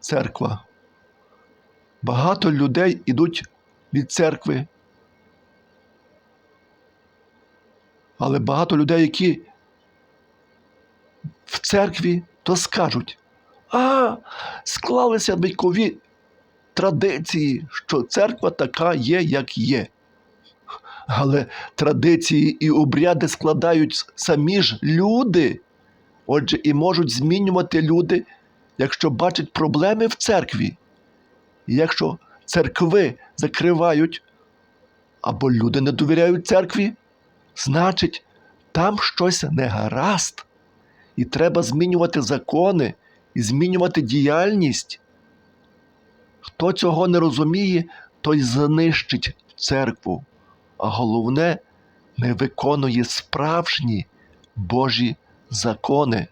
церква. Багато людей ідуть від церкви. Але багато людей, які в церкві, то скажуть: а, склалися вікові традиції, що церква така є, як є. Але традиції і обряди складають самі ж люди. Отже, і можуть змінювати люди, якщо бачать проблеми в церкві. Якщо церкви закривають, або люди не довіряють церкві, значить, там щось не гаразд. І треба змінювати закони і змінювати діяльність. Хто цього не розуміє, той знищить церкву, а головне, не виконує справжні Божі закони.